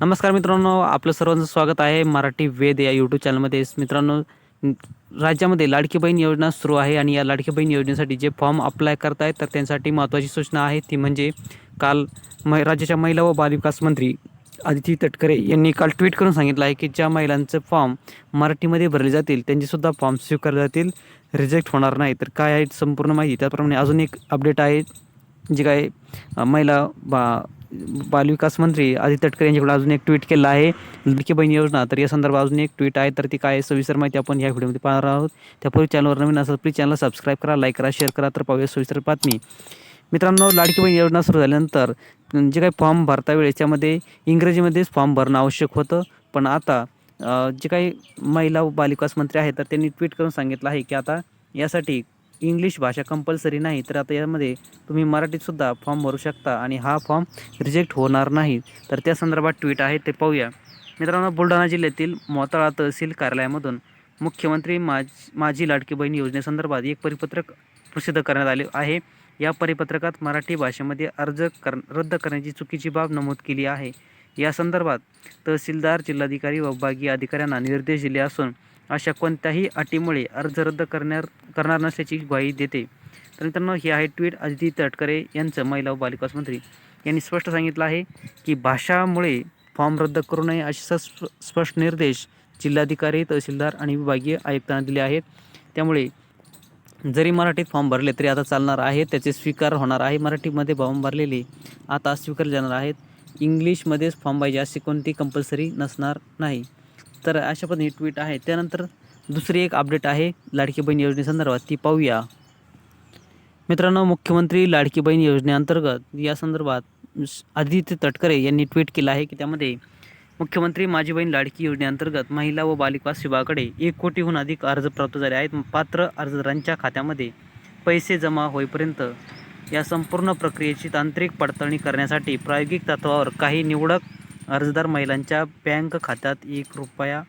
नमस्कार मित्रांनो आपलं सर्वांचं स्वागत आहे मराठी वेद या यूट्यूब चॅनलमध्ये मित्रांनो राज्यामध्ये लाडकी बहीण योजना सुरू आहे आणि या लाडकी बहीण योजनेसाठी जे फॉर्म अप्लाय करतायत तर त्यांसाठी महत्त्वाची सूचना आहे. ती म्हणजे काल म राज्याच्या महिला व बालविकास मंत्री आदिती तटकरे यांनी काल ट्विट करून सांगितलं आहे की ज्या महिलांचे फॉर्म मराठीमध्ये भरले जातील त्यांचेसुद्धा फॉर्म स्वीकारले जातील रिजेक्ट होणार नाही. तर काय आहे संपूर्ण माहिती? त्याप्रमाणे अजून एक अपडेट आहे जे काय महिला बा बालविकास मंत्री आदित्य तटकरे यांच्याकडे अजून एक ट्विट केलं आहे. लाडकी बहीण योजना तर या संदर्भात अजून एक ट्विट आहे. तर ती काय आहे, सविस्तर माहिती आपण या व्हिडिओमध्ये पाहणार आहोत. त्यापूर्वी चॅनलवर नवीन असेल प्लीज चॅनलला सबस्क्राईब करा लाईक करा शेअर करा तर पाहूया सविस्तर बातमी. मित्रांनो लाडकी बहीण योजना सुरू झाल्यानंतर जे काही फॉर्म भरता वेळेस त्यामध्ये इंग्रजीमध्येच फॉर्म भरणं आवश्यक होतं. पण आता जे काही महिला व बालविकास मंत्री आहेत तर त्यांनी ट्विट करून सांगितलं आहे की आता यासाठी इंग्लिश भाषा कंपल्सरी नाही तर आता यामध्ये तुम्ही मराठीतसुद्धा फॉर्म भरू शकता आणि हा फॉर्म रिजेक्ट होणार नाही. तर त्या संदर्भात ट्विट आहे ते पाहूया. मित्रांनो बुलढाणा जिल्ह्यातील मोताळा तहसील कार्यालयामधून मुख्यमंत्री माज माझी लाडकी बहीण योजनेसंदर्भात एक परिपत्रक प्रसिद्ध करण्यात आले आहे. या परिपत्रकात मराठी भाषेमध्ये अर्ज कर रद्द करण्याची चुकीची बाब नमूद केली आहे. या संदर्भात तहसीलदार जिल्हाधिकारी व विभागीय अधिकाऱ्यांना निर्देश दिले असून अशा कोणत्याही अटीमुळे अर्ज रद्द करणार करणार नसल्याची ग्वाही देते. तर मित्रांनो हे आहे ट्विट अदिती तटकरे यांचं महिला व बालिकास मंत्री. यांनी स्पष्ट सांगितलं आहे की भाषामुळे फॉर्म रद्द करू नये असे स्पष्ट निर्देश जिल्हाधिकारी तहसीलदार आणि विभागीय आयुक्तांना दिले आहेत. त्यामुळे जरी मराठीत फॉर्म भरले तरी आता चालणार आहे त्याचे स्वीकार होणार आहे. मराठीमध्ये फॉर्म भरलेले आता स्वीकारले जाणार आहेत. इंग्लिशमध्येच फॉर्म पाहिजे अशी कोणती कंपल्सरी नसणार नाही. तर अशा पद्धतीने ट्विट आहे. त्यानंतर दुसरी एक अपडेट आहे लाडकी बहीण योजनेसंदर्भात. ती पाहूया. मित्रांनो मुख्यमंत्री लाडकी बहीण योजनेअंतर्गत या संदर्भात आदित्य तटकरे यांनी ट्विट केलं आहे की त्यामध्ये मुख्यमंत्री माझी बहीण लाडकी योजनेअंतर्गत महिला व बालिकास विभागाकडे एक कोटीहून अधिक अर्ज प्राप्त झाले आहेत. पात्र अर्जदारांच्या खात्यामध्ये पैसे जमा होईपर्यंत या संपूर्ण प्रक्रियेची तांत्रिक पडताळणी करण्यासाठी प्रायोगिक तत्वावर काही निवडक अर्जदार महिलांच्या बँक खात्यात एक रुपया.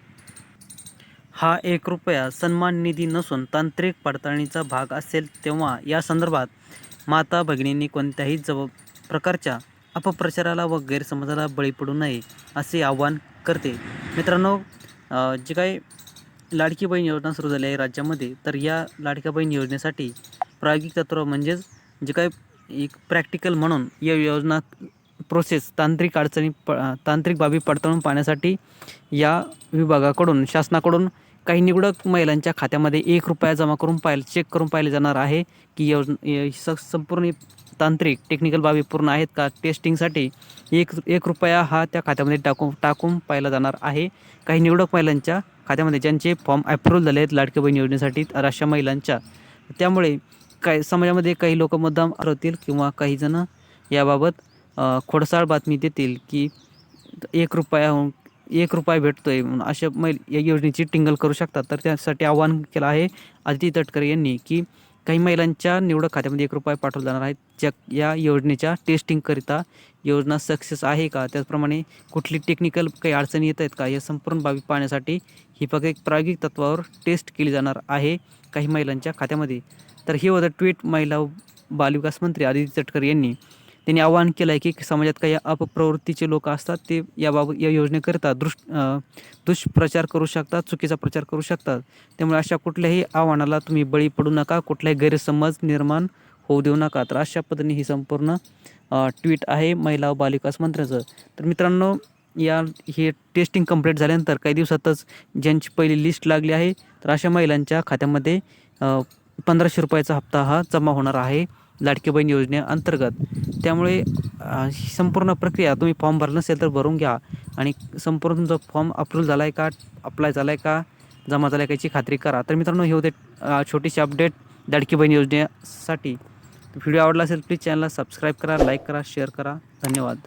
हा एक रुपया सन्मान निधी नसून तांत्रिक पडताळणीचा भाग असेल तेव्हा या संदर्भात माता भगिनींनी कोणत्याही जबाब प्रकारच्या अपप्रचाराला व गैरसमजाला बळी पडू नये असे आवाहन करते. मित्रांनो जे काही लाडकी बहीण योजना सुरू झाली आहे राज्यामध्ये तर या लाडक्या बहीण योजनेसाठी प्रायोगिक तत्व म्हणजेच जे काही एक प्रॅक्टिकल म्हणून या योजना प्रोसेस तांत्रिक अडचणी प तांत्रिक बाबी पडताळून पाहण्यासाठी या विभागाकडून शासनाकडून काही निवडक महिलांच्या खात्यामध्ये एक रुपया जमा करून पाहिलं चेक करून पाहिले जाणार आहे की योजना य- स संपूर्ण तांत्रिक टेक्निकल बाबी पूर्ण आहेत का? टेस्टिंगसाठी एक एक रुपया हा त्या खात्यामध्ये टाकून टाकून पाहिला जाणार आहे. काही निवडक महिलांच्या खात्यामध्ये ज्यांचे फॉर्म अप्रूव्हल झाले आहेत लाडके बहीण योजनेसाठी तर अशा महिलांच्या त्यामुळे काही समाजामध्ये काही लोक मुद्दाम हरवतील किंवा काहीजणं याबाबत खोडसाळ बातमी देतील की एक रुपया एक रुपया भेटतोय म्हणून अशा मै या योजनेची टिंगल करू शकतात. तर त्यासाठी आवाहन केलं आहे आदिती तटकरे यांनी की काही महिलांच्या निवडक खात्यामध्ये एक रुपया पाठवला जाणार आहे ज्या या योजनेच्या टेस्टिंगकरिता योजना सक्सेस आहे का? त्याचप्रमाणे कुठली टेक्निकल काही अडचणी येत आहेत का? या संपूर्ण बाबी पाहण्यासाठी ही फक्त एक प्रायोगिक तत्वावर टेस्ट केली जाणार आहे काही महिलांच्या खात्यामध्ये. तर हे होतं ट्विट महिला बालविकास मंत्री आदिती तटकरे यांनी. त्यांनी आवाहन केलं आहे की समाजात काही अपप्रवृत्तीचे लोक असतात ते याबाबत या योजनेकरिता दृष् दुष्प्रचार करू शकतात चुकीचा प्रचार करू शकतात. त्यामुळे अशा कुठल्याही आव्हानाला तुम्ही बळी पडू नका कुठलाही गैरसमज निर्माण होऊ देऊ नका. तर अशा पद्धतीने ही संपूर्ण ट्विट आहे महिला व बालविकास मंत्र्याचं. तर मित्रांनो या हे टेस्टिंग कंप्लीट झाल्यानंतर काही दिवसातच ज्यांची पहिली लिस्ट लागली आहे तर अशा महिलांच्या खात्यामध्ये पंधराशे रुपयाचा हप्ता हा जमा होणार आहे लाडकी बहीण योजनेअंतर्गत त्यामुळे ही संपूर्ण प्रक्रिया तुम्ही फॉर्म भरला नसेल तर भरून घ्या. आणि संपूर्ण तुमचा फॉर्म अप्रूव्ह झाला आहे का अप्लाय झाला आहे का जमा झाला आहे का याची खात्री करा. तर मित्रांनो हे होते छोटीशी अपडेट लाडकी बहीण योजनेसाठी. व्हिडिओ आवडला असेल प्लीज चॅनलला सबस्क्राईब करा लाईक करा शेअर करा. धन्यवाद.